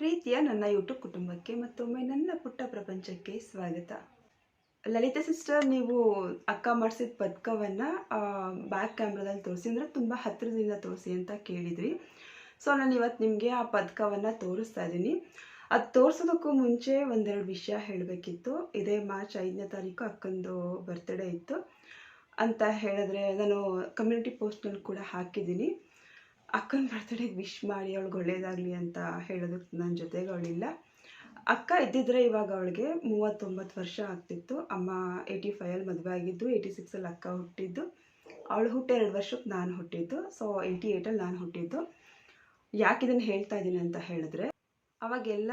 ಪ್ರೀತಿಯ ನನ್ನ ಯೂಟ್ಯೂಬ್ ಕುಟುಂಬಕ್ಕೆ ಮತ್ತೊಮ್ಮೆ ನನ್ನ ಪುಟ್ಟ ಪ್ರಪಂಚಕ್ಕೆ ಸ್ವಾಗತ. ಲಲಿತಾ ಸಿಸ್ಟರ್ ನೀವು ಅಕ್ಕ ಮಾಡಿಸಿದ ಪದಕವನ್ನು ಬ್ಯಾಕ್ ಕ್ಯಾಮ್ರಾದಲ್ಲಿ ತೋರಿಸಿ, ಅಂದರೆ ತುಂಬ ಹತ್ತಿರದಿಂದ ತೋರಿಸಿ ಅಂತ ಕೇಳಿದ್ರಿ ಸೊ ನಾನು ಇವತ್ತು ನಿಮಗೆ ಆ ಪದಕವನ್ನು ತೋರಿಸ್ತಾ ಇದ್ದೀನಿ. ಅದು ತೋರಿಸೋದಕ್ಕೂ ಮುಂಚೆ ಒಂದೆರಡು ವಿಷಯ ಹೇಳಬೇಕಿತ್ತು. ಇದೇ ಮಾರ್ಚ್ ಐದನೇ ತಾರೀಕು ಅಕ್ಕಂದು ಬರ್ತ್ಡೇ ಇತ್ತು. ಅಂತ ಹೇಳಿದ್ರೆ ನಾನು ಕಮ್ಯುನಿಟಿ ಪೋಸ್ಟ್ನಲ್ಲಿ ಕೂಡ ಹಾಕಿದ್ದೀನಿ. ಅಕ್ಕನ ಬರ್ತಡೇಗೆ ವಿಶ್ ಮಾಡಿ ಅವಳಿಗೆ ಒಳ್ಳೇದಾಗಲಿ ಅಂತ ಹೇಳೋದಕ್ಕೆ ನನ್ನ ಜೊತೆಗೆ ಅವಳಿಲ್ಲ. ಅಕ್ಕ ಇದ್ದಿದ್ರೆ ಇವಾಗ ಅವಳಿಗೆ ಮೂವತ್ತೊಂಬತ್ತು ವರ್ಷ ಆಗ್ತಿತ್ತು. ಅಮ್ಮ ಏಯ್ಟಿ ಫೈವಲ್ಲಿ ಮದುವೆ ಆಗಿದ್ದು ಏಯ್ಟಿ ಸಿಕ್ಸಲ್ಲಿ ಅಕ್ಕ ಹುಟ್ಟಿದ್ದು. ಅವಳು ಹುಟ್ಟಿ ಎರಡು ವರ್ಷಕ್ಕೆ ನಾನು ಹುಟ್ಟಿದ್ದು. ಸೊ ಏಯ್ಟಿ ಏಯ್ಟಲ್ಲಿ ನಾನು ಹುಟ್ಟಿದ್ದು. ಯಾಕೆ ಇದನ್ನು ಹೇಳ್ತಾ ಇದ್ದೀನಿ ಅಂತ ಹೇಳಿದ್ರೆ, ಅವಾಗೆಲ್ಲ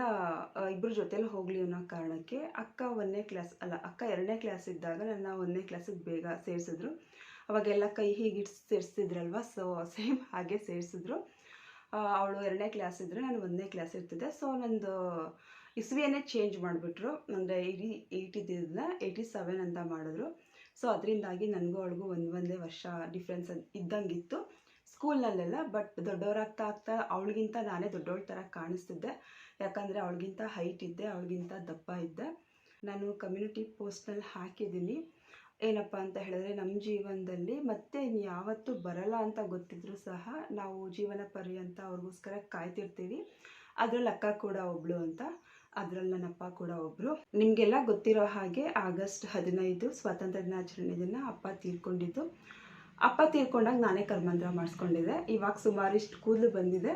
ಇಬ್ಬರು ಜೊತೆಲಿ ಹೋಗಲಿ ಅನ್ನೋ ಕಾರಣಕ್ಕೆ ಅಕ್ಕ ಒಂದನೇ ಕ್ಲಾಸ್ ಅಲ್ಲ, ಅಕ್ಕ ಎರಡನೇ ಕ್ಲಾಸ್ ಇದ್ದಾಗ ನನ್ನ ಒಂದನೇ ಕ್ಲಾಸಿಗೆ ಬೇಗ ಸೇರಿಸಿದ್ರು. ಅವಾಗೆಲ್ಲ ಕೈ ಹೀಗೆ ಇಟ್ಟು ಸೇರಿಸ್ತಿದ್ರಲ್ವ ಸೊ ಸೇಮ್ ಹಾಗೆ ಸೇರಿಸಿದ್ರು. ಅವಳು ಎರಡನೇ ಕ್ಲಾಸ್ ಇದ್ದರೆ ನಾನು ಒಂದನೇ ಕ್ಲಾಸ್ ಇರ್ತಿದ್ದೆ. ಸೊ ನಂದು ಇಸ್ವಿಯನ್ನೇ ಚೇಂಜ್ ಮಾಡಿಬಿಟ್ರು. ಅಂದರೆ ಏಯ್ಟಿ ಏಯ್ಟಿ ಏಯ್ಟಿ ಸೆವೆನ್ ಅಂತ ಮಾಡಿದ್ರು. ಸೊ ಅದರಿಂದಾಗಿ ನನಗೂ ಅವಳಿಗೂ ಒಂದು ಒಂದೇ ವರ್ಷ ಡಿಫ್ರೆನ್ಸ್ ಇದ್ದಂಗಿತ್ತು. ಸ್ಕೂಲ್ನಲ್ಲೆಲ್ಲ ಬಟ್ ದೊಡ್ಡವರಾಗ್ತಾ ಆಗ್ತಾ ಅವಳಿಗಿಂತ ನಾನೇ ದೊಡ್ಡವಳ ಥರ ಕಾಣಿಸ್ತಿದ್ದೆ. ಯಾಕಂದರೆ ಅವಳಿಗಿಂತ ಹೈಟ್ ಇದ್ದೆ, ಅವಳಿಗಿಂತ ದಪ್ಪ ಇದ್ದೆ. ನಾನು ಕಮ್ಯುನಿಟಿ ಪೋಸ್ಟ್ನಲ್ಲಿ ಹಾಕಿದ್ದೀನಿ. ಏನಪ್ಪ ಅಂತ ಹೇಳಿದ್ರೆ ನಮ್ಮ ಜೀವನದಲ್ಲಿ ಮತ್ತೆ ಯಾವತ್ತೂ ಬರಲ್ಲ ಅಂತ ಗೊತ್ತಿದ್ರೂ ಸಹ ನಾವು ಜೀವನ ಪರ್ಯಂತ ಅವ್ರಿಗೋಸ್ಕರ ಕಾಯ್ತಿರ್ತೀವಿ. ಅದ್ರಲ್ಲಿ ಅಕ್ಕ ಕೂಡ ಒಬ್ಳು ಅಂತ, ಅದರಲ್ಲಿ ನನ್ನ ಅಪ್ಪ ಕೂಡ ಒಬ್ರು. ನಿಮಗೆಲ್ಲ ಗೊತ್ತಿರೋ ಹಾಗೆ ಆಗಸ್ಟ್ ಹದಿನೈದು ಸ್ವಾತಂತ್ರ್ಯ ದಿನಾಚರಣೆ ದಿನ ಅಪ್ಪ ತೀರ್ಕೊಂಡಿದ್ದು. ಅಪ್ಪ ತೀರ್ಕೊಂಡಾಗ ನಾನೇ ಕರ್ಮಂತ್ರ ಮಾಡಿಸ್ಕೊಂಡಿದ್ದೆ. ಇವಾಗ ಸುಮಾರಿಷ್ಟು ಕೂದಲು ಬಂದಿದೆ.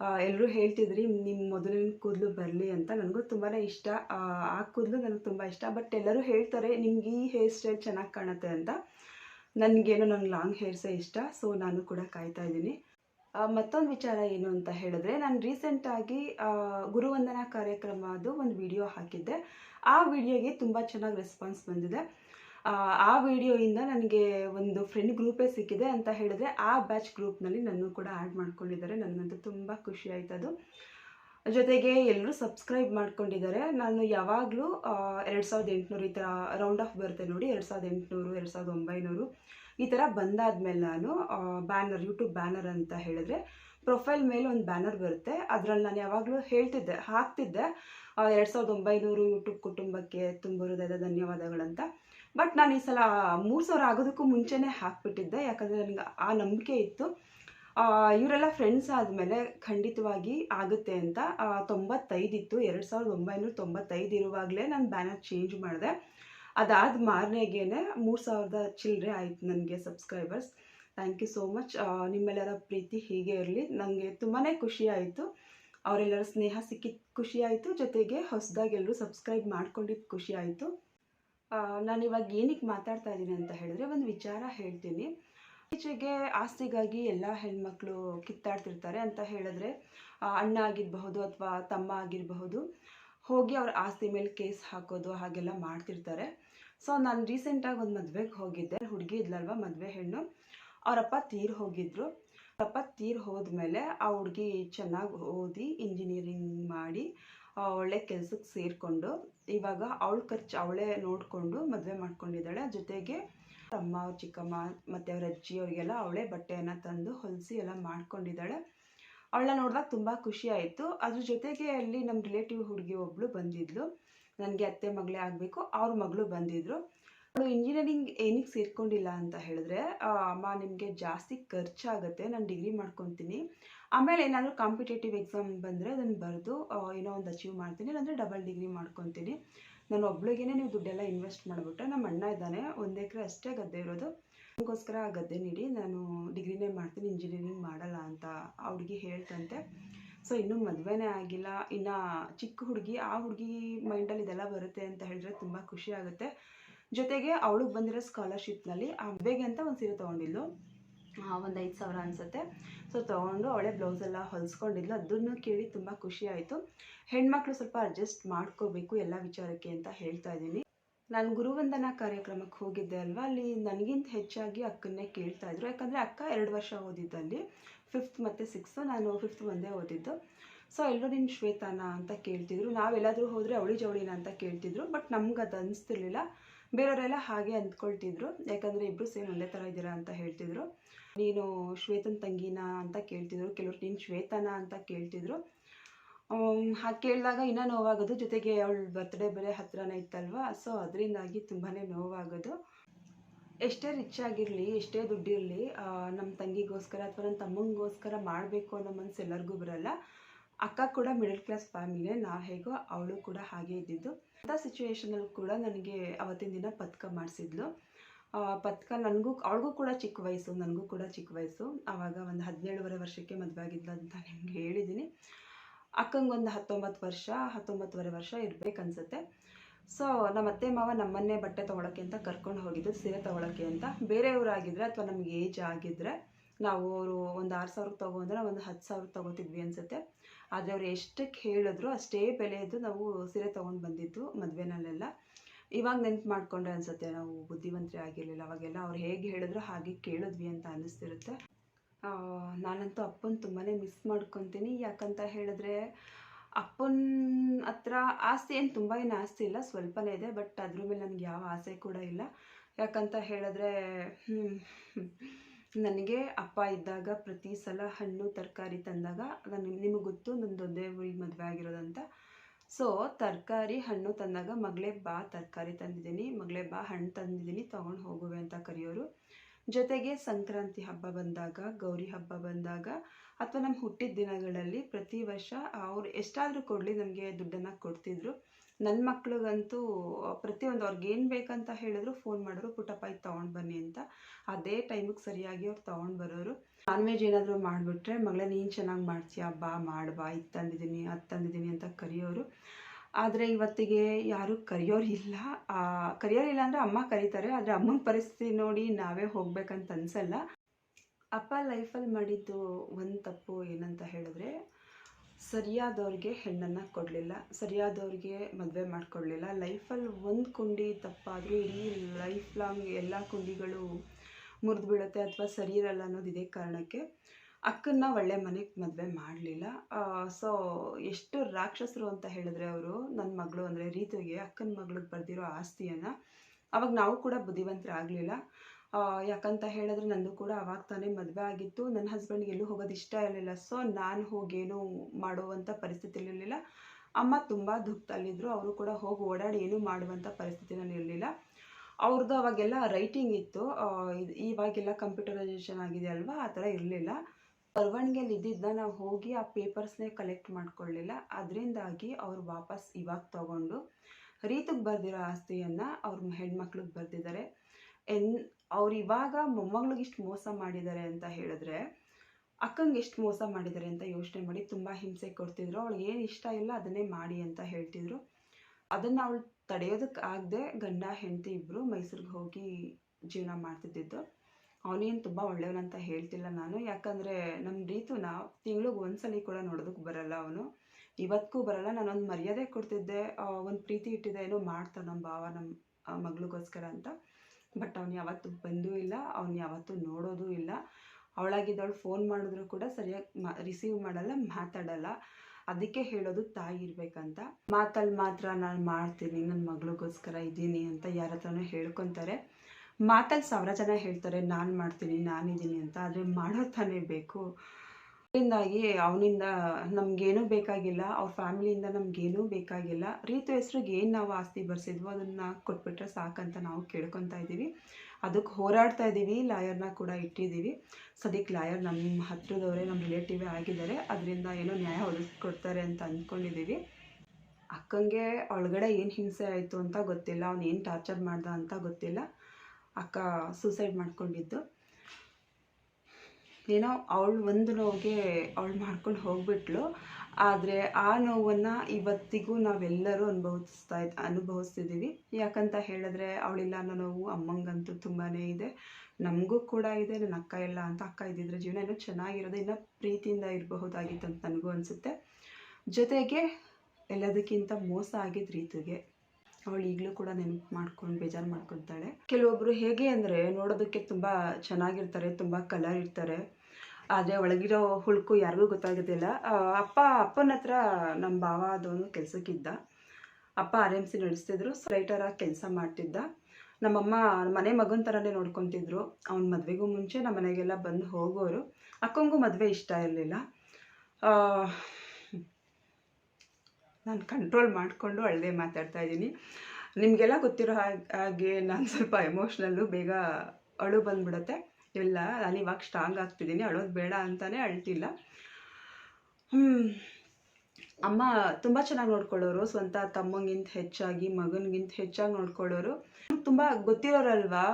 ಎಲ್ಲರೂ ಹೇಳ್ತಿದ್ರಿ ನಿಮ್ಮ ಮೊದಲಿನ ಕೂದಲು ಬರಲಿ ಅಂತ ನನಗೂ ತುಂಬಾ ಇಷ್ಟ. ಆ ಕೂದಲು ನನಗೆ ತುಂಬ ಇಷ್ಟ. ಬಟ್ ಎಲ್ಲರೂ ಹೇಳ್ತಾರೆ, ನಿಮ್ಗೆ ಈ ಹೇರ್ ಸ್ಟೈಲ್ ಚೆನ್ನಾಗಿ ಕಾಣುತ್ತೆ ಅಂತ. ನನಗೇನು ನಂಗೆ ಲಾಂಗ್ ಹೇರ್ಸೇ ಇಷ್ಟ ಸೊ ನಾನು ಕೂಡ ಕಾಯ್ತಾ ಇದ್ದೀನಿ. ಮತ್ತೊಂದು ವಿಚಾರ ಏನು ಅಂತ ಹೇಳಿದ್ರೆ, ನಾನು ರೀಸೆಂಟಾಗಿ ಗುರುವಂದನಾ ಕಾರ್ಯಕ್ರಮದ್ದು ಒಂದು ವಿಡಿಯೋ ಹಾಕಿದ್ದೆ. ಆ ವಿಡಿಯೋಗೆ ತುಂಬ ಚೆನ್ನಾಗಿ ರೆಸ್ಪಾನ್ಸ್ ಬಂದಿದೆ. ಆ ವಿಡಿಯೋಯಿಂದ ನನಗೆ ಒಂದು ಫ್ರೆಂಡ್ ಗ್ರೂಪೇ ಸಿಕ್ಕಿದೆ ಅಂತ ಹೇಳಿದ್ರೆ ಆ ಬ್ಯಾಚ್ ಗ್ರೂಪ್ನಲ್ಲಿ ನನ್ನ ಕೂಡ ಆ್ಯಡ್ ಮಾಡ್ಕೊಂಡಿದ್ದಾರೆ. ನನಗಂತೂ ತುಂಬ ಖುಷಿ ಆಯ್ತು ಅದು ಜೊತೆಗೆ ಎಲ್ಲರೂ ಸಬ್ಸ್ಕ್ರೈಬ್ ಮಾಡ್ಕೊಂಡಿದ್ದಾರೆ. ನಾನು ಯಾವಾಗಲೂ ಎರಡು ಸಾವಿರದ ಎಂಟುನೂರು ಈ ಥರ ರೌಂಡ್ ಆಫ್ ಬರುತ್ತೆ ನೋಡಿ, ಎರಡು ಸಾವಿರದ ಎಂಟುನೂರು, ಎರಡು ಸಾವಿರದ ಒಂಬೈನೂರು ಈ ಥರ ಬಂದಾದ್ಮೇಲೆ ನಾನು ಬ್ಯಾನರ್ ಯೂಟ್ಯೂಬ್ ಬ್ಯಾನರ್ ಅಂತ ಹೇಳಿದ್ರೆ ಪ್ರೊಫೈಲ್ ಮೇಲೆ ಒಂದು ಬ್ಯಾನರ್ ಬರುತ್ತೆ. ಅದರಲ್ಲಿ ನಾನು ಯಾವಾಗಲೂ ಹೇಳ್ತಿದ್ದೆ, ಹಾಕ್ತಿದ್ದೆ ಎರಡು ಸಾವಿರದ ಒಂಬೈನೂರು ಯೂಟ್ಯೂಬ್ ಕುಟುಂಬಕ್ಕೆ ತುಂಬ ಹೃದಯದ ಧನ್ಯವಾದಗಳಂತ. ಬಟ್ ನಾನು ಈ ಸಲ ಮೂರು ಸಾವಿರ ಆಗೋದಕ್ಕೂ ಮುಂಚೆನೇ ಹಾಕ್ಬಿಟ್ಟಿದ್ದೆ, ಯಾಕಂದರೆ ನನಗೆ ಆ ನಂಬಿಕೆ ಇತ್ತು. ಇವರೆಲ್ಲ ಫ್ರೆಂಡ್ಸ್ ಆದಮೇಲೆ ಖಂಡಿತವಾಗಿ ಆಗುತ್ತೆ ಅಂತ ತೊಂಬತ್ತೈದು ಇತ್ತು. ಎರಡು ಸಾವಿರದ ಒಂಬೈನೂರ ತೊಂಬತ್ತೈದು ಇರುವಾಗಲೇ ನಾನು ಬ್ಯಾನರ್ ಚೇಂಜ್ ಮಾಡಿದೆ. ಅದಾದ ಮಾರನೆಗೇನೆ ಮೂರು ಸಾವಿರದ ಚಿಲ್ಲರೆ ಆಯಿತು ನನಗೆ subscribers thank you so much ನಿಮ್ಮೆಲ್ಲರ ಪ್ರೀತಿ ಹೀಗೆ ಇರಲಿ. ನನಗೆ ತುಂಬಾ ಖುಷಿ ಆಯಿತು. ಅವರೆಲ್ಲರ ಸ್ನೇಹ ಸಿಕ್ಕಿದ್ದು ಖುಷಿ ಆಯಿತು. ಜೊತೆಗೆ ಹೊಸದಾಗಿ ಎಲ್ಲರೂ ಸಬ್ಸ್ಕ್ರೈಬ್ ಮಾಡ್ಕೊಂಡಿದ್ದು ಖುಷಿ ಆಯಿತು. ನಾನು ಇವಾಗ ಏನಕ್ಕೆ ಮಾತಾಡ್ತಾ ಇದ್ದೀನಿ ಅಂತ ಹೇಳಿದ್ರೆ ಒಂದು ವಿಚಾರ ಹೇಳ್ತೀನಿ. ಇತ್ತೀಚೆಗೆ ಆಸ್ತಿಗಾಗಿ ಎಲ್ಲ ಹೆಣ್ಮಕ್ಳು ಕಿತ್ತಾಡ್ತಿರ್ತಾರೆ ಅಂತ ಹೇಳಿದ್ರೆ ಅಣ್ಣ ಆಗಿರಬಹುದು ಅಥವಾ ತಮ್ಮ ಆಗಿರಬಹುದು, ಹೋಗಿ ಅವ್ರ ಆಸ್ತಿ ಮೇಲೆ ಕೇಸ್ ಹಾಕೋದು ಹಾಗೆಲ್ಲ ಮಾಡ್ತಿರ್ತಾರೆ. ಸೊ, ನಾನು ರೀಸೆಂಟಾಗಿ ಒಂದು ಮದುವೆಗೆ ಹೋಗಿದ್ದೆ. ಹುಡುಗಿ ಇದ್ಲಲ್ವ, ಮದುವೆ ಹೆಣ್ಣು. ಅವರಪ್ಪ ತೀರ್ ಹೋಗಿದ್ರು. ಅವರಪ್ಪ ತೀರ್ ಹೋದ್ಮೇಲೆ ಆ ಹುಡುಗಿ ಚೆನ್ನಾಗಿ ಓದಿ ಇಂಜಿನಿಯರಿಂಗ್ ಮಾಡಿ ಒಳ್ಳೆ ಕೆಲಸಕ್ಕೆ ಸೇರಿಕೊಂಡು ಇವಾಗ ಅವಳ ಖರ್ಚು ಅವಳೇ ನೋಡಿಕೊಂಡು ಮದುವೆ ಮಾಡ್ಕೊಂಡಿದ್ದಾಳೆ. ಜೊತೆಗೆ ಅಮ್ಮ ಚಿಕ್ಕಮ್ಮ ಮತ್ತು ಅವ್ರ ಅಜ್ಜಿ ಅವರಿಗೆಲ್ಲ ಅವಳೇ ಬಟ್ಟೆಯನ್ನು ತಂದು ಹೊಲಿಸಿ ಎಲ್ಲ ಮಾಡ್ಕೊಂಡಿದ್ದಾಳೆ. ಅವಳನ್ನ ನೋಡಿದಾಗ ತುಂಬ ಖುಷಿ ಆಯಿತು. ಅದ್ರ ಜೊತೆಗೆ ಅಲ್ಲಿ ನಮ್ಮ ರಿಲೇಟಿವ್ ಹುಡುಗಿ ಒಬ್ಬಳು ಬಂದಿದ್ಲು. ನನಗೆ ಅತ್ತೆ ಮಗಳೇ ಆಗಬೇಕು, ಅವ್ರ ಮಗಳು ಬಂದಿದ್ರು. ಅವಳು ಇಂಜಿನಿಯರಿಂಗ್ ಏನಕ್ಕೆ ಸೇರ್ಕೊಂಡಿಲ್ಲ ಅಂತ ಹೇಳಿದ್ರೆ ಅಮ್ಮ, ನಿಮಗೆ ಜಾಸ್ತಿ ಖರ್ಚಾಗುತ್ತೆ, ನಾನು ಡಿಗ್ರಿ ಮಾಡ್ಕೊತೀನಿ. ಆಮೇಲೆ ಏನಾದರೂ ಕಾಂಪಿಟೇಟಿವ್ ಎಕ್ಸಾಮ್ ಬಂದರೆ ಅದನ್ನು ಬರೆದು ಏನೋ ಒಂದು ಅಚೀವ್ ಮಾಡ್ತೀನಿ. ಇಲ್ಲಾಂದರೆ ಡಬಲ್ ಡಿಗ್ರಿ ಮಾಡ್ಕೊತೀನಿ. ನಾನು ಒಬ್ಳಿಗೇನೆ ನೀವು ದುಡ್ಡೆಲ್ಲ ಇನ್ವೆಸ್ಟ್ ಮಾಡಿಬಿಟ್ಟೆ ನಮ್ಮ ಅಣ್ಣ ಇದ್ದಾನೆ, ಒಂದು ಎಕರೆ ಅಷ್ಟೇ ಗದ್ದೆ ಇರೋದು. ಅದಕ್ಕೋಸ್ಕರ ಆ ಗದ್ದೆ ನೀಡಿ, ನಾನು ಡಿಗ್ರಿನೇ ಮಾಡ್ತೀನಿ ಇಂಜಿನಿಯರಿಂಗ್ ಮಾಡಲ್ಲ ಅಂತ ಆ ಹುಡುಗಿ ಹೇಳ್ತಂತೆ. ಸೊ ಇನ್ನೂ ಮದುವೆನೇ ಆಗಿಲ್ಲ. ಇನ್ನು ಚಿಕ್ಕ ಹುಡುಗಿ, ಆ ಹುಡುಗಿ ಮೈಂಡಲ್ಲಿ ಇದೆಲ್ಲ ಬರುತ್ತೆ ಅಂತ ಹೇಳಿದ್ರೆ ತುಂಬ ಖುಷಿ ಆಗುತ್ತೆ. ಜೊತೆಗೆ ಅವಳಿಗೆ ಬಂದಿರೋ ಸ್ಕಾಲರ್ಶಿಪ್ನಲ್ಲಿ ಆ ಮದುವೆಗೆ ಅಂತ ಒಂದು ಸೀರೆ ತೊಗೊಂಡಿದ್ಲು. ಒಂದು ಐದು ಸಾವಿರ ಅನಿಸುತ್ತೆ. ಸೊ ತೊಗೊಂಡು ಬ್ಲೌಸ್ ಬ್ಲೌಸೆಲ್ಲ ಹೊಲಿಸ್ಕೊಂಡಿದ್ಲು. ಅದನ್ನು ಕೇಳಿ ತುಂಬ ಖುಷಿ ಆಯಿತು. ಹೆಣ್ಮಕ್ಳು ಸ್ವಲ್ಪ ಅಡ್ಜಸ್ಟ್ ಮಾಡ್ಕೋಬೇಕು, ಎಲ್ಲ ವಿಚಾರಕ್ಕೆ ಅಂತ ಹೇಳ್ತಾ ಇದ್ದೀನಿ. ನಾನು ಗುರುವಂದನಾ ಕಾರ್ಯಕ್ರಮಕ್ಕೆ ಹೋಗಿದ್ದೆ ಅಲ್ವಾ? ಅಲ್ಲಿ ನನಗಿಂತ ಹೆಚ್ಚಾಗಿ ಅಕ್ಕನ್ನೇ ಕೇಳ್ತಾ ಇದ್ರು. ಯಾಕಂದರೆ ಅಕ್ಕ ಎರಡು ವರ್ಷ ಓದಿದ್ದಲ್ಲಿ. ಫಿಫ್ತ್ ಮತ್ತು ಸಿಕ್ಸ್ತು ನಾನು ಫಿಫ್ತ್ ಒಂದೇ ಓದಿದ್ದು. ಸೊ ಎಲ್ಲರೂ ನಿನ್ನ ಶ್ವೇತಾನ ಅಂತ ಕೇಳ್ತಿದ್ರು. ನಾವೆಲ್ಲಾದರೂ ಹೋದರೆ ಅವಳಿ ಜವಳಿನ ಅಂತ ಕೇಳ್ತಿದ್ರು. ಬಟ್ ನಮ್ಗೆ ಅದು ಅನಿಸ್ತಿರ್ಲಿಲ್ಲ. ಬೇರೆಯವರೆಲ್ಲ ಹಾಗೆ ಅಂದ್ಕೊಳ್ತಿದ್ರು. ಯಾಕಂದರೆ ಇಬ್ಬರು ಸೇಮ್ ಒಂದೇ ಥರ ಇದ್ದೀರಾ ಅಂತ ಹೇಳ್ತಿದ್ರು. ನೀನು ಶ್ವೇತನ್ ತಂಗಿನ ಅಂತ ಕೇಳ್ತಿದ್ರು. ಕೆಲವ್ರು ನೀನು ಶ್ವೇತನ ಅಂತ ಕೇಳ್ತಿದ್ರು. ಹಾಗೆ ಕೇಳಿದಾಗ ಇನ್ನೂ ನೋವಾಗೋದು. ಜೊತೆಗೆ ಅವಳ ಬರ್ತ್ಡೇ ಬೇರೆ ಹತ್ರನೇ ಇತ್ತಲ್ವಾ? ಸೊ ಅದರಿಂದಾಗಿ ತುಂಬಾ ನೋವಾಗೋದು. ಎಷ್ಟೇ ರಿಚ್ ಆಗಿರಲಿ, ಎಷ್ಟೇ ದುಡ್ಡಿರಲಿ ನಮ್ಮ ತಂಗಿಗೋಸ್ಕರ ಅಥವಾ ನನ್ನ ತಮ್ಮನಿಗೋಸ್ಕರ ಮಾಡಬೇಕು ಅನ್ನೋ ಮನಸ್ಸು ಎಲ್ಲರಿಗೂ ಬರಲ್ಲ. ಅಕ್ಕ ಕೂಡ ಮಿಡಲ್ ಕ್ಲಾಸ್ ಫ್ಯಾಮಿಲಿನೇ ನಾ ಹೇಗೋ ಅವಳು ಕೂಡ ಹಾಗೆ ಇದ್ದಿದ್ದು. ಅಂಥ ಸಿಚುವೇಶನಲ್ಲಿ ಕೂಡ ನನಗೆ ಅವತ್ತಿನ ದಿನ ಪದಕ ಮಾಡಿಸಿದ್ಲು. ಪತ್ಕ ನನಗೂ, ಅವಳಿಗೂ ಕೂಡ ಚಿಕ್ಕ ವಯಸ್ಸು, ನನಗೂ ಕೂಡ ಚಿಕ್ಕ ವಯಸ್ಸು. ಆವಾಗ ಒಂದು ಹದಿನೇಳುವರೆ ವರ್ಷಕ್ಕೆ ಮದುವೆ ಆಗಿದ್ಲು ಅಂತ ನಿಮ್ಗೆ ಹೇಳಿದ್ದೀನಿ. ಅಕ್ಕಂಗೆ ಒಂದು ಹತ್ತೊಂಬತ್ತು ವರ್ಷ, ಹತ್ತೊಂಬತ್ತುವರೆ ವರ್ಷ ಇರಬೇಕನ್ಸುತ್ತೆ. ಸೊ ನಮ್ಮ ಅತ್ತೆ ಮಾವ ನಮ್ಮನ್ನೇ ಬಟ್ಟೆ ತೊಗೊಳಕ್ಕೆ ಅಂತ ಕರ್ಕೊಂಡು ಹೋಗಿದ್ದು, ಸೀರೆ ತೊಗೊಳಕ್ಕೆ ಅಂತ. ಬೇರೆಯವರಾಗಿದ್ದರೆ ಅಥವಾ ನಮಗೆ ಏಜ್ ಆಗಿದ್ದರೆ ನಾವು ಅವರು ಒಂದು ಆರು ಸಾವಿರಕ್ಕೆ ತೊಗೊಂಡ್ರೆ ಒಂದು ಹತ್ತು ಸಾವಿರ ತೊಗೋತಿದ್ವಿ ಅನಿಸುತ್ತೆ. ಆದರೆ ಅವ್ರು ಎಷ್ಟಕ್ಕೆ ಹೇಳಿದ್ರು ಅಷ್ಟೇ ಬೆಲೆಯದ್ದು ನಾವು ಸೀರೆ ತೊಗೊಂಡು ಬಂದಿದ್ದು ಮದುವೆನಲ್ಲೆಲ್ಲ. ಇವಾಗ ನೆನ್ಪು ಮಾಡಿಕೊಂಡ್ರೆ ಅನಿಸುತ್ತೆ ನಾವು ಬುದ್ಧಿವಂತರೇ ಆಗಿರಲಿಲ್ಲ, ಅವಾಗೆಲ್ಲ ಅವ್ರು ಹೇಗೆ ಹೇಳಿದ್ರು ಹಾಗೆ ಕೇಳಿದ್ವಿ ಅಂತ ಅನ್ನಿಸ್ತಿರುತ್ತೆ ನಾನಂತೂ ಅಪ್ಪನ ತುಂಬಾ ಮಿಸ್ ಮಾಡ್ಕೊತೀನಿ. ಯಾಕಂತ ಹೇಳಿದ್ರೆ ಅಪ್ಪನ ಹತ್ರ ಆಸ್ತಿ ಏನು ತುಂಬ ಏನು ಆಸ್ತಿ ಇಲ್ಲ, ಸ್ವಲ್ಪನೇ ಇದೆ, ಬಟ್ ಅದ್ರ ಮೇಲೆ ನನಗೆ ಯಾವ ಆಸೆ ಕೂಡ ಇಲ್ಲ. ಯಾಕಂತ ಹೇಳಿದ್ರೆ ನನಗೆ ಅಪ್ಪ ಇದ್ದಾಗ ಪ್ರತಿ ಸಲ ಹಣ್ಣು, ತರಕಾರಿ ತಂದಾಗ ನಾನು ನಿಮಗೆ ಗೊತ್ತು ನನ್ನ ದೊಡ್ಡ ಊರಿಗೆ ಮದುವೆ ಆಗಿರೋದಂತ. ಸೊ ತರಕಾರಿ ಹಣ್ಣು ತಂದಾಗ ಮಗಳೇ ಬಾ, ತರಕಾರಿ ತಂದಿದ್ದೀನಿ, ಮಗಳೇ ಬಾ, ಹಣ್ಣು ತಂದಿದ್ದೀನಿ, ತೊಗೊಂಡು ಹೋಗುವೆ ಅಂತ ಕರೆಯೋರು. ಜೊತೆಗೆ ಸಂಕ್ರಾಂತಿ ಹಬ್ಬ ಬಂದಾಗ, ಗೌರಿ ಹಬ್ಬ ಬಂದಾಗ, ಅಥವಾ ನಮ್ಮ ಹುಟ್ಟಿದ ದಿನಗಳಲ್ಲಿ ಪ್ರತಿ ವರ್ಷ ಅವ್ರು ಎಷ್ಟಾದರೂ ಕೊಡಲಿ ನಮಗೆ ದುಡ್ಡನ್ನು ಕೊಡ್ತಿದ್ರು. ನನ್ನ ಮಕ್ಳಿಗಂತೂ ಪ್ರತಿಯೊಂದು ಅವ್ರಿಗೆ ಏನು ಬೇಕಂತ ಹೇಳಿದ್ರು ಫೋನ್ ಮಾಡೋರು, ಪುಟ್ಟಪ್ಪ, ಇದು ತೊಗೊಂಡು ಬನ್ನಿ ಅಂತ. ಅದೇ ಟೈಮಿಗೆ ಸರಿಯಾಗಿ ಅವ್ರು ತೊಗೊಂಡು ಬರೋರು. ನಾನ್ ವೆಜ್ ಏನಾದರೂ ಮಾಡಿಬಿಟ್ರೆ, ಮಗಳೇ, ನೀನು ಚೆನ್ನಾಗಿ ಮಾಡ್ತೀಯಾ? ಬಾ, ಮಾಡ್ಬಾ. ಇದು ತಂದಿದ್ದೀನಿ ಅದು ತಂದಿದ್ದೀನಿ ಅಂತ ಕರೆಯೋರು. ಆದರೆ ಇವತ್ತಿಗೆ ಯಾರೂ ಕರೆಯೋರು ಇಲ್ಲ. ಕರೆಯೋರು ಇಲ್ಲ ಅಂದರೆ ಅಮ್ಮ ಕರೀತಾರೆ. ಆದರೆ ಅಮ್ಮನ ಪರಿಸ್ಥಿತಿ ನೋಡಿ ನಾವೇ ಹೋಗ್ಬೇಕಂತ ಅನಿಸಲ್ಲ. ಅಪ್ಪ ಲೈಫಲ್ಲಿ ಮಾಡಿದ್ದು ಒಂದು ತಪ್ಪು ಏನಂತ ಹೇಳಿದ್ರೆ ಸರಿಯಾದವ್ರಿಗೆ ಹೆಣ್ಣನ್ನು ಕೊಡಲಿಲ್ಲ, ಸರಿಯಾದವ್ರಿಗೆ ಮದುವೆ ಮಾಡಿಕೊಡ್ಲಿಲ್ಲ. ಲೈಫಲ್ಲಿ ಒಂದು ಕುಂಡಿ ತಪ್ಪಾದರೂ ಇಡೀ ಲೈಫ್ ಲಾಂಗ್ ಎಲ್ಲ ಕುಂಡಿಗಳು ಮುರಿದು ಬೀಳುತ್ತೆ ಅಥವಾ ಸರಿ ಇರಲ್ಲ ಅನ್ನೋದು ಇದೇ ಕಾರಣಕ್ಕೆ ಅಕ್ಕನ್ನ ಒಳ್ಳೆ ಮನೆಗೆ ಮದುವೆ ಮಾಡಲಿಲ್ಲ. ಸೊ ಎಷ್ಟು ರಾಕ್ಷಸರು ಅಂತ ಹೇಳಿದ್ರೆ ಅವರು ನನ್ನ ಮಗಳು ಅಂದರೆ ರೀತಿಗೆ ಅಕ್ಕನ ಮಗಳಿಗೆ ಬರೆದಿರೋ ಆಸ್ತಿಯನ್ನು ಅವಾಗ ನಾವು ಕೂಡ ಬುದ್ಧಿವಂತರಾಗಲಿಲ್ಲ. ಯಾಕಂತ ಹೇಳಿದ್ರೆ ನಂದು ಕೂಡ ಅವಾಗ ತಾನೇ ಮದುವೆ ಆಗಿತ್ತು. ನನ್ನ ಹಸ್ಬೆಂಡ್ಗೆ ಎಲ್ಲೂ ಹೋಗೋದು ಇಷ್ಟ ಇರಲಿಲ್ಲ. ಸೊ ನಾನು ಹೋಗೇನು ಮಾಡುವಂಥ ಪರಿಸ್ಥಿತಿ ಇರಲಿಲ್ಲ. ಅಮ್ಮ ತುಂಬ ದುಃಖದಲ್ಲಿದ್ದರು ಅವರು ಕೂಡ ಹೋಗಿ ಓಡಾಡಿ ಏನೂ ಮಾಡುವಂಥ ಪರಿಸ್ಥಿತಿನಲ್ಲಿ ಇರಲಿಲ್ಲ. ಅವ್ರದ್ದು ಅವಾಗೆಲ್ಲ ರೈಟಿಂಗ್ ಇತ್ತು. ಇವಾಗೆಲ್ಲ ಕಂಪ್ಯೂಟರೈಸೇಷನ್ ಆಗಿದೆ ಅಲ್ವಾ? ಆ ಥರ ಇರಲಿಲ್ಲ. ಬರವಣಿಗೆಯಲ್ಲಿ ಇದ್ದಿದ್ದ ನಾವು ಹೋಗಿ ಆ ಪೇಪರ್ಸ್ನೇ ಕಲೆಕ್ಟ್ ಮಾಡ್ಕೊಳ್ಳಿಲ್ಲ ಅದರಿಂದಾಗಿ ಅವರು ವಾಪಸ್ ಇವಾಗ ತಗೊಂಡು, ರೀತಿಗೆ ಬರೆದಿರೋ ಆಸ್ತಿಯನ್ನು ಅವ್ರ ಹೆಣ್ಮಕ್ಳಿಗೆ ಬರೆದಿದ್ದಾರೆ. ಎನ್ ಅವ್ರು ಇವಾಗ ಮೊಮ್ಮಗಳಿಗೆ ಇಷ್ಟು ಮೋಸ ಮಾಡಿದ್ದಾರೆ ಅಂತ ಹೇಳಿದ್ರೆ, ಅಕ್ಕಂಗೆ ಎಷ್ಟು ಮೋಸ ಮಾಡಿದ್ದಾರೆ ಅಂತ ಯೋಚನೆ ಮಾಡಿ ತುಂಬ ಹಿಂಸೆ ಕೊಡ್ತಿದ್ರು. ಅವಳಿಗೆ ಏನು ಇಷ್ಟ ಇಲ್ಲ ಅದನ್ನೇ ಮಾಡಿ ಅಂತ ಹೇಳ್ತಿದ್ರು. ಅದನ್ನು ಅವಳು ತಡೆಯೋದಕ್ಕೆ ಆಗದೆ ಗಂಡ, ಹೆಂಡತಿ ಇಬ್ಬರು ಮೈಸೂರಿಗೆ ಹೋಗಿ ಜೀವನ ಮಾಡ್ತಿದ್ದಿದ್ದು. ಅವನೇನು ತುಂಬ ಒಳ್ಳೆಯವನಂತ ಹೇಳ್ತಿಲ್ಲ ನಾನು. ಯಾಕಂದರೆ ನಮ್ಮ ರೀತುನ ತಿಂಗ್ಳಿಗೆ ಒಂದ್ಸಲಿ ಕೂಡ ನೋಡೋದಕ್ಕೆ ಬರಲ್ಲ ಅವನು. ಇವತ್ತಿಗೂ ಬರಲ್ಲ. ನಾನೊಂದು ಮರ್ಯಾದೆ ಕೊಡ್ತಿದ್ದೆ ಒಂದು ಪ್ರೀತಿ ಇಟ್ಟಿದ್ದೆ, ಏನೋ ಮಾಡ್ತಾನೆ ನಮ್ಮ ಭಾವ ನಮ್ಮ ಮಗಳಿಗೋಸ್ಕರ ಅಂತ. ಬಟ್ ಅವ್ನು ಯಾವತ್ತೂ ಬಂದೂ ಇಲ್ಲ, ಅವ್ನು ಯಾವತ್ತೂ ನೋಡೋದೂ ಇಲ್ಲ. ಅವಳಾಗಿದ್ದವಳು ಫೋನ್ ಮಾಡಿದ್ರು ಕೂಡ ಸರಿಯಾಗಿ ಮಾ ರಿಸೀವ್ ಮಾಡಲ್ಲ, ಮಾತಾಡಲ್ಲ. ಅದಕ್ಕೆ ಹೇಳೋದು ತಾಯಿ ಇರ್ಬೇಕಂತ. ಮಾತಲ್ಲಿ ಮಾತ್ರ ನಾನು ಮಾಡ್ತೀನಿ ನನ್ನ ಮಗಳಿಗೋಸ್ಕರ ಇದ್ದೀನಿ ಅಂತ ಯಾರ ಹತ್ರನೂ ಹೇಳ್ಕೊತಾರೆ. ಮಾತಲ್ಲಿ ಸಾವಿರ ಜನ ಹೇಳ್ತಾರೆ, ನಾನು ಮಾಡ್ತೀನಿ, ನಾನಿದ್ದೀನಿ ಅಂತ. ಆದರೆ ಮಾಡೋ ತಾನೇ ಬೇಕು. ಅದರಿಂದಾಗಿ ಅವನಿಂದ ನಮಗೇನೂ ಬೇಕಾಗಿಲ್ಲ, ಅವ್ರ ಫ್ಯಾಮಿಲಿಯಿಂದ ನಮಗೇನೂ ಬೇಕಾಗಿಲ್ಲ. ರೀತು ಹೆಸ್ರಿಗೆ ಏನು ನಾವು ಆಸ್ತಿ ಬರ್ಸಿದ್ವೋ ಅದನ್ನು ಕೊಟ್ಬಿಟ್ರೆ ಸಾಕಂತ ನಾವು ಕೇಳ್ಕೊತಾ ಇದ್ದೀವಿ. ಅದಕ್ಕೆ ಹೋರಾಡ್ತಾ ಇದ್ದೀವಿ, ಲಾಯರ್ನ ಕೂಡ ಇಟ್ಟಿದ್ದೀವಿ. ಸದ್ಯಕ್ಕೆ ಲಾಯರ್ ನಮ್ಮ ಹತ್ರದವರೇ ನಮ್ಮ ರಿಲೇಟಿವೇ ಆಗಿದ್ದಾರೆ. ಅದರಿಂದ ಏನೋ ನ್ಯಾಯ ಒದಗಿಸ್ಕೊಡ್ತಾರೆ ಅಂತ ಅಂದ್ಕೊಂಡಿದ್ದೀವಿ ಅಕ್ಕಂಗೆ ಒಳಗಡೆ ಏನು ಹಿಂಸೆ ಆಯಿತು ಅಂತ ಗೊತ್ತಿಲ್ಲ, ಅವ್ನು ಟಾರ್ಚರ್ ಮಾಡ್ದ ಅಂತ ಗೊತ್ತಿಲ್ಲ. ಅಕ್ಕ ಸೂಸೈಡ್ ಮಾಡ್ಕೊಂಡಿದ್ದು. ಏನೋ ಅವಳು ಒಂದು ನೋವಿಗೆ ಅವಳು ಮಾಡ್ಕೊಂಡು ಹೋಗ್ಬಿಟ್ಲು. ಆದರೆ ಆ ನೋವನ್ನು ಇವತ್ತಿಗೂ ನಾವೆಲ್ಲರೂ ಅನುಭವಿಸ್ತಾ ಅನುಭವಿಸ್ತಿದ್ದೀವಿ. ಯಾಕಂತ ಹೇಳಿದ್ರೆ ಅವಳಿಲ್ಲ ಅನ್ನೋ ನೋವು ಅಮ್ಮಂಗಂತೂ ತುಂಬಾ ಇದೆ. ನಮಗೂ ಕೂಡ ಇದೆ, ನನ್ನ ಅಕ್ಕ ಇಲ್ಲ ಅಂತ ಅಕ್ಕ ಇದ್ದಿದ್ರೆ ಜೀವನ ಇನ್ನೂ ಚೆನ್ನಾಗಿರೋದು, ಇನ್ನೂ ಪ್ರೀತಿಯಿಂದ ಇರಬಹುದಾಗಿತ್ತು ಅಂತ ನನಗೂ ಅನಿಸುತ್ತೆ. ಜೊತೆಗೆ ಎಲ್ಲದಕ್ಕಿಂತ ಮೋಸ ಆಗಿದ್ದು ರೀತಿಗೆ ಅವಳು ಈಗಲೂ ಕೂಡ ನೆನಪು ಮಾಡ್ಕೊಂಡು ಬೇಜಾರು ಮಾಡ್ಕೊತಾಳೆ. ಕೆಲವೊಬ್ಬರು ಹೇಗೆ ಅಂದರೆ ನೋಡೋದಕ್ಕೆ ತುಂಬ ಚೆನ್ನಾಗಿರ್ತಾರೆ, ತುಂಬ ಕಲರ್ ಇರ್ತಾರೆ. ಆದರೆ ಒಳಗಿರೋ ಹುಳುಕು ಯಾರಿಗೂ ಗೊತ್ತಾಗೋದಿಲ್ಲ. ಅಪ್ಪ, ಅಪ್ಪನ ಹತ್ರ ನಮ್ಮ ಭಾವ ಅದೊಂದು ಕೆಲಸಕ್ಕಿದ್ದ. ಅಪ್ಪ ಆರ್ ಎಂ ಸಿ ನಡೆಸ್ತಿದ್ರು ರೈಟರಾಗಿ ಕೆಲಸ ಮಾಡ್ತಿದ್ದ. ನಮ್ಮಮ್ಮ ಮನೆ ಮಗನ ಥರನೇ ನೋಡ್ಕೊತಿದ್ರು. ಅವ್ನ ಮದುವೆಗೂ ಮುಂಚೆ ನಮ್ಮ ಮನೆಗೆಲ್ಲ ಬಂದು ಹೋಗೋರು. ಅಕ್ಕಂಗೂ ಮದುವೆ ಇಷ್ಟ ಇರಲಿಲ್ಲ. ನಾನು ಕಂಟ್ರೋಲ್ ಮಾಡಿಕೊಂಡು ಅಳದೆ ಮಾತಾಡ್ತಾ ಇದ್ದೀನಿ. ನಿಮಗೆಲ್ಲ ಗೊತ್ತಿರೋ ಹಾಗೆ ನಾನು ಸ್ವಲ್ಪ ಎಮೋಷ್ನಲ್ಲು ಬೇಗ ಅಳು ಬಂದ್ಬಿಡುತ್ತೆ. ಇಲ್ಲ, ನಾನು ಇವಾಗ ಸ್ಟ್ರಾಂಗ್ ಆಗ್ತಿದ್ದೀನಿ, ಅಳೋದು ಬೇಡ ಅಂತಲೇ ಅಳ್ತಿಲ್ಲ. ಅಮ್ಮ ತುಂಬ ಚೆನ್ನಾಗಿ ನೋಡ್ಕೊಳ್ಳೋರು, ಸ್ವಂತ ತಮ್ಮಂಗಿಂತ ಹೆಚ್ಚಾಗಿ, ಮಗನಿಗಿಂತ ಹೆಚ್ಚಾಗಿ ನೋಡ್ಕೊಳ್ಳೋರು. ತುಂಬ ಗೊತ್ತಿರೋರಲ್ವಾ?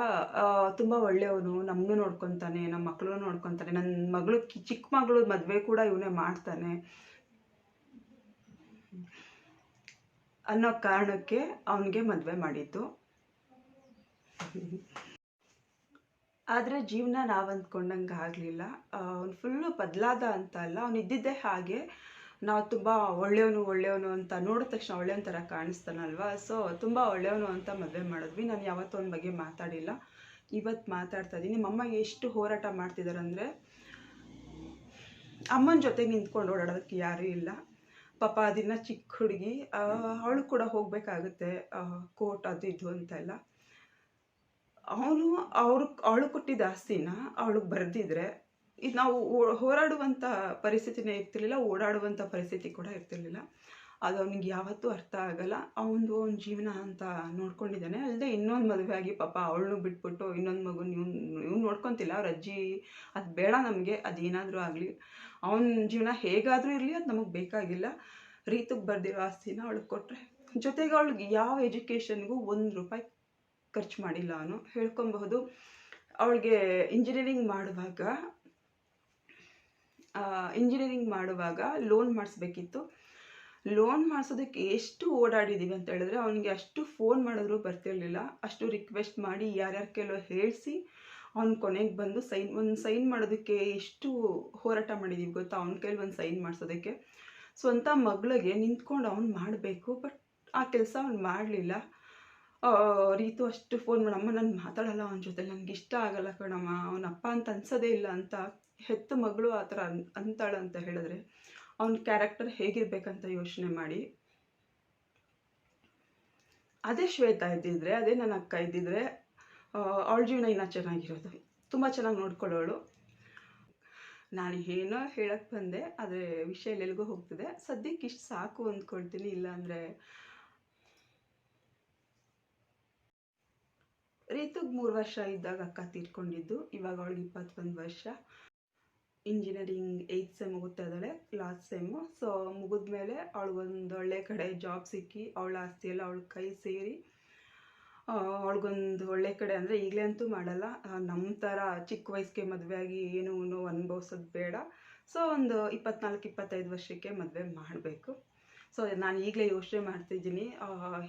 ತುಂಬ ಒಳ್ಳೆಯವನು ನಮ್ಮನ್ನು ನೋಡ್ಕೊತಾನೆ ನಮ್ಮ ಮಕ್ಕಳು ನೋಡ್ಕೊತಾನೆ. ನನ್ನ ಮಗಳು ಚಿಕ್ಕ ಮಗಳು ಮದುವೆ ಕೂಡ ಇವನೇ ಮಾಡ್ತಾನೆ. ಅನ್ನೋ ಕಾರಣಕ್ಕೆ ಅವನಿಗೆ ಮದುವೆ ಮಾಡಿದ್ದು. ಆದರೆ ಜೀವನ ನಾವು ಅಂದ್ಕೊಂಡಂಗೆ ಆಗಲಿಲ್ಲ ಅವ್ನು ಫುಲ್ಲು ಬದಲಾದ ಅಂತ ಅಲ್ಲ, ಅವ್ನು ಇದ್ದಿದ್ದೇ ಹಾಗೆ ನಾವು ತುಂಬ ಒಳ್ಳೆಯವನು ಒಳ್ಳೆಯವನು ಅಂತ ನೋಡಿದ ತಕ್ಷಣ ಒಳ್ಳೆಯವನ ಥರ ಕಾಣಿಸ್ತಾನಲ್ವ? ಸೊ ತುಂಬ ಒಳ್ಳೆಯವನು ಅಂತ ಮದುವೆ ಮಾಡಿದ್ವಿ. ನಾನು ಯಾವತ್ತೂ ಅವನ ಬಗ್ಗೆ ಮಾತಾಡಿಲ್ಲ. ಇವತ್ತು ಮಾತಾಡ್ತಾ ಇದ್ದೀನಿ. ನಮ್ಮಮ್ಮ ಎಷ್ಟು ಹೋರಾಟ ಮಾಡ್ತಿದ್ದಾರೆ ಅಂದರೆ ಅಮ್ಮನ ಜೊತೆಗೆ ನಿಂತ್ಕೊಂಡು ಓಡಾಡೋದಕ್ಕೆ ಯಾರೂ ಇಲ್ಲ. ಪಾಪ ಅದನ್ನ ಚಿಕ್ಕ ಹುಡುಗಿ ಅವಳು ಕೂಡ ಹೋಗಬೇಕಾಗುತ್ತೆ ಕೋರ್ಟ್ ಅದು ಇದು ಅಂತ ಎಲ್ಲ. ಅವನು ಅವ್ರು ಅವಳು ಕೊಟ್ಟಿದ್ದ ಆಸ್ತಿನ ಅವಳಿಗೆ ಬರೆದಿದ್ರೆ ಇದು ನಾವು ಹೋರಾಡುವಂಥ ಪರಿಸ್ಥಿತಿನೇ ಇರ್ತಿರ್ಲಿಲ್ಲ ಓಡಾಡುವಂಥ ಪರಿಸ್ಥಿತಿ ಕೂಡ ಇರ್ತಿರ್ಲಿಲ್ಲ. ಅದು ಅವನಿಗೆ ಯಾವತ್ತೂ ಅರ್ಥ ಆಗಲ್ಲ. ಅವನದು ಅವ್ನ ಜೀವನ ಅಂತ ನೋಡ್ಕೊಂಡಿದ್ದಾನೆ. ಅಲ್ಲದೆ ಇನ್ನೊಂದು ಮದುವೆ ಆಗಿ ಪಾಪ ಅವಳನ್ನು ಬಿಟ್ಬಿಟ್ಟು ಇನ್ನೊಂದು ಮಗುನ ಇವ್ನು ಇವ್ನು ನೋಡ್ಕೊತಿಲ್ಲ. ಅವ್ರ ಅಜ್ಜಿ ಅದು ಬೇಡ ನಮಗೆ ಅದೇನಾದರೂ ಆಗಲಿ. ಅವನ ಜೀವನ ಹೇಗಾದರೂ ಇರಲಿ, ಅದು ನಮಗೆ ಬೇಕಾಗಿಲ್ಲ. ರೀತಿಗೆ ಬರೆದಿರೋ ಆಸ್ತಿನ ಅವಳಿಗೆ ಕೊಟ್ಟರೆ ಜೊತೆಗೆ ಅವಳಿಗೆ ಯಾವ ಎಜುಕೇಷನ್ಗೂ ಒಂದು ರೂಪಾಯಿ ಖರ್ಚು ಮಾಡಿಲ್ಲ ಅವನು. ಹೇಳ್ಕೊಬಹುದು, ಅವಳಿಗೆ ಇಂಜಿನಿಯರಿಂಗ್ ಮಾಡುವಾಗ ಇಂಜಿನಿಯರಿಂಗ್ ಮಾಡುವಾಗ ಲೋನ್ ಮಾಡಿಸ್ಬೇಕಿತ್ತು. ಲೋನ್ ಮಾಡಿಸೋದಕ್ಕೆ ಎಷ್ಟು ಓಡಾಡಿದ್ದೀವಿ ಅಂತ ಹೇಳಿದ್ರೆ, ಅವನಿಗೆ ಅಷ್ಟು ಫೋನ್ ಮಾಡಿದ್ರು ಬರ್ತಿರ್ಲಿಲ್ಲ. ಅಷ್ಟು ರಿಕ್ವೆಸ್ಟ್ ಮಾಡಿ ಯಾರ್ಯಾರ ಕೆಲವು ಹೇಳಿಸಿ ಅವ್ನು ಕೊನೆಗೆ ಬಂದು ಸೈನ್, ಒಂದು ಸೈನ್ ಮಾಡೋದಕ್ಕೆ ಎಷ್ಟು ಹೋರಾಟ ಮಾಡಿದ್ದೀವಿ ಗೊತ್ತಾ? ಅವ್ನ ಕೈಲಿ ಒಂದು ಸೈನ್ ಮಾಡಿಸೋದಕ್ಕೆ. ಸ್ವಂತ ಮಗಳಿಗೆ ನಿಂತ್ಕೊಂಡು ಅವ್ನು ಮಾಡಬೇಕು, ಬಟ್ ಆ ಕೆಲಸ ಅವ್ನು ಮಾಡಲಿಲ್ಲ. ರೀತು ಅಷ್ಟು ಫೋನ್ ಮಾಡಮ್ಮ, ನಾನು ಮಾತಾಡಲ್ಲ ಅವನ ಜೊತೆ, ನನಗೆ ಇಷ್ಟ ಆಗಲ್ಲ ಕಣಮ್ಮ, ಅವನ ಅಪ್ಪ ಅಂತ ಅನ್ಸೋದೇ ಇಲ್ಲ ಅಂತ ಹೆತ್ತ ಮಗಳು ಆ ಥರ ಅಂತಾಳೆ ಅಂತ ಹೇಳಿದ್ರೆ ಅವನ ಕ್ಯಾರೆಕ್ಟರ್ ಹೇಗಿರ್ಬೇಕಂತ ಯೋಚನೆ ಮಾಡಿ. ಅದೇ ಶ್ವೇತಾ ಇದ್ದಿದ್ರೆ, ಅದೇ ನನ್ನ ಅಕ್ಕ ಇದ್ದಿದ್ರೆ ಅವಳ ಜೀವನ ಇನ್ನೂ ಚೆನ್ನಾಗಿರೋದು. ತುಂಬ ಚೆನ್ನಾಗಿ ನೋಡ್ಕೊಳ್ಳೋಳು. ನಾನು ಏನೋ ಹೇಳಕ್ಕೆ ಬಂದೆ, ಆದರೆ ವಿಷಯ ಎಲ್ಲಿಗೂ ಹೋಗ್ತಿದೆ. ಸದ್ಯಕ್ಕೆ ಇಷ್ಟು ಸಾಕು ಅಂದ್ಕೊಳ್ತೀನಿ, ಇಲ್ಲಾಂದರೆ ರೀತುಗೆ ಮೂರು ವರ್ಷ ಇದ್ದಾಗ ಅಕ್ಕ ತೀರ್ಕೊಂಡಿದ್ದು. ಇವಾಗ ಅವಳಿಗೆ ಇಪ್ಪತ್ತೊಂದು ವರ್ಷ. ಇಂಜಿನಿಯರಿಂಗ್ ಏಯ್ತ್ ಸೆಮ್ ಮುಗುತ್ತಾ ಇದ್ದಾಳೆ ಲಾಸ್ಟ್ ಸೆಮ್ಮು ಸೊ ಮುಗಿದ್ಮೇಲೆ ಅವಳಿಗೊಂದು ಒಳ್ಳೆ ಕಡೆ ಜಾಬ್ ಸಿಕ್ಕಿ, ಅವಳ ಆಸ್ತಿ ಎಲ್ಲ ಅವಳ ಕೈ ಸೇರಿ ಅವಳಿಗೊಂದು ಒಳ್ಳೆ ಕಡೆ ಅಂದರೆ ಈಗಲೇ ಅಂತೂ ಮಾಡಲ್ಲ. ನಮ್ಮ ಥರ ಚಿಕ್ಕ ವಯಸ್ಸಿಗೆ ಮದುವೆ ಆಗಿ ಏನೂ ಅನುಭವಿಸೋದು ಬೇಡ. ಸೊ ಒಂದು ಇಪ್ಪತ್ನಾಲ್ಕು, ಇಪ್ಪತ್ತೈದು ವರ್ಷಕ್ಕೆ ಮದುವೆ ಮಾಡಬೇಕು. ಸೊ ನಾನು ಈಗಲೇ ಯೋಚನೆ ಮಾಡ್ತಿದ್ದೀನಿ.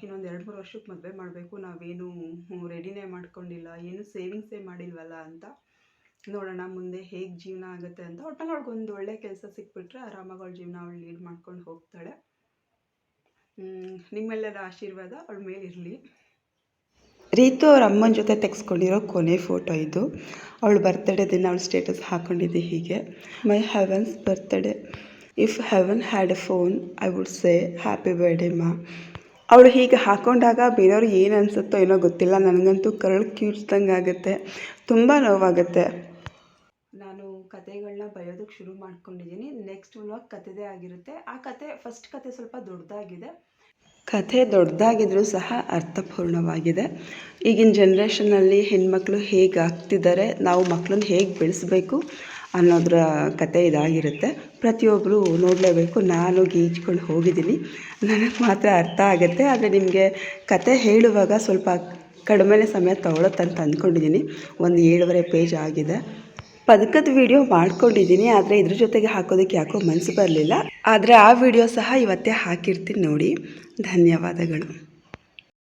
ಇನ್ನೊಂದು ಎರಡು, ಮೂರು ವರ್ಷಕ್ಕೆ ಮದುವೆ ಮಾಡಬೇಕು. ನಾವೇನು ರೆಡಿನೇ ಮಾಡ್ಕೊಂಡಿಲ್ಲ. ಏನು ಸೇವಿಂಗ್ಸೇ ಮಾಡಿಲ್ವಲ್ಲ ಅಂತ. ನೋಡೋಣ ಮುಂದೆ ಹೇಗೆ ಜೀವನ ಆಗುತ್ತೆ ಅಂತ. ಒಟ್ಟಲ್ಲಿ ಅವ್ಳಿಗೊಂದು ಒಳ್ಳೆ ಕೆಲಸ ಸಿಕ್ಬಿಟ್ರೆ ಆರಾಮಾಗಿ ಅವಳ ಜೀವನ ಅವಳು ಲೀಡ್ ಮಾಡ್ಕೊಂಡು ಹೋಗ್ತಾಳೆ. ನಿಮ್ಮೆಲ್ಲರ ಆಶೀರ್ವಾದ ಅವಳ ಮೇಲೆ ಇರಲಿ. ರೀತು ಅವ್ರ ಅಮ್ಮನ ಜೊತೆ ತೆಗೆಸ್ಕೊಂಡಿರೋ ಕೊನೆ ಫೋಟೋ ಇದು. ಅವಳು ಬರ್ತ್ಡೇ ದಿನ ಅವಳು ಸ್ಟೇಟಸ್ ಹಾಕೊಂಡಿದ್ದೆ ಹೀಗೆ. My heaven's birthday if heaven had a phone I would say happy birthday ಮಾ ಅವಳು ಹೀಗೆ ಹಾಕೊಂಡಾಗ ಬೇರೆಯವ್ರು ಏನು ಅನಿಸುತ್ತೋ ಏನೋ ಗೊತ್ತಿಲ್ಲ. ನನಗಂತೂ ಕರಳು ಕಿರ್ಚ್ದಂಗೆ ಆಗುತ್ತೆ. ತುಂಬ ನೋವಾಗುತ್ತೆ. ನಾನು ಕತೆಗಳನ್ನ ಬರೆಯೋದಕ್ಕೆ ಶುರು ಮಾಡ್ಕೊಂಡಿದ್ದೀನಿ ನೆಕ್ಸ್ಟ್ ವ್ಲಾಗ್ ಕತೆದೇ ಆಗಿರುತ್ತೆ. ಆ ಕತೆ ಫಸ್ಟ್ ಕತೆ ಸ್ವಲ್ಪ ದೊಡ್ಡದಾಗಿದೆ ಕಥೆ ದೊಡ್ಡದಾಗಿದ್ರೂ ಸಹ ಅರ್ಥಪೂರ್ಣವಾಗಿದೆ. ಈಗಿನ ಜನ್ರೇಷನಲ್ಲಿ ಹೆಣ್ಮಕ್ಳು ಹೇಗೆ ಆಗ್ತಿದ್ದಾರೆ, ನಾವು ಮಕ್ಕಳನ್ನ ಹೇಗೆ ಬೆಳೆಸಬೇಕು ಅನ್ನೋದ್ರ ಕತೆ ಇದಾಗಿರುತ್ತೆ. ಪ್ರತಿಯೊಬ್ಬರು ನೋಡಲೇಬೇಕು, ನಾನು ಗೀಚ್ಕೊಂಡು ಹೋಗಿದ್ದೀನಿ. ನನಗೆ ಮಾತ್ರ ಅರ್ಥ ಆಗುತ್ತೆ, ಆದರೆ ನಿಮಗೆ ಕತೆ ಹೇಳುವಾಗ ಸ್ವಲ್ಪ ಕಡಿಮೆನೇ ಸಮಯ ತಗೊಳತ್ತಂತ ಅಂದ್ಕೊಂಡಿದ್ದೀನಿ. ಒಂದು ಏಳುವರೆ ಪೇಜ್ ಆಗಿದೆ. ಪದಕದ ವಿಡಿಯೋ ಮಾಡ್ಕೊಂಡಿದ್ದೀನಿ, ಆದರೆ ಇದ್ರ ಜೊತೆಗೆ ಹಾಕೋದಕ್ಕೆ ಯಾಕೋ ಮನಸ್ಸು ಬರಲಿಲ್ಲ. ಆದರೆ ಆ ವಿಡಿಯೋ ಸಹ ಇವತ್ತೇ ಹಾಕಿರ್ತೀನಿ ನೋಡಿ. ಧನ್ಯವಾದಗಳು.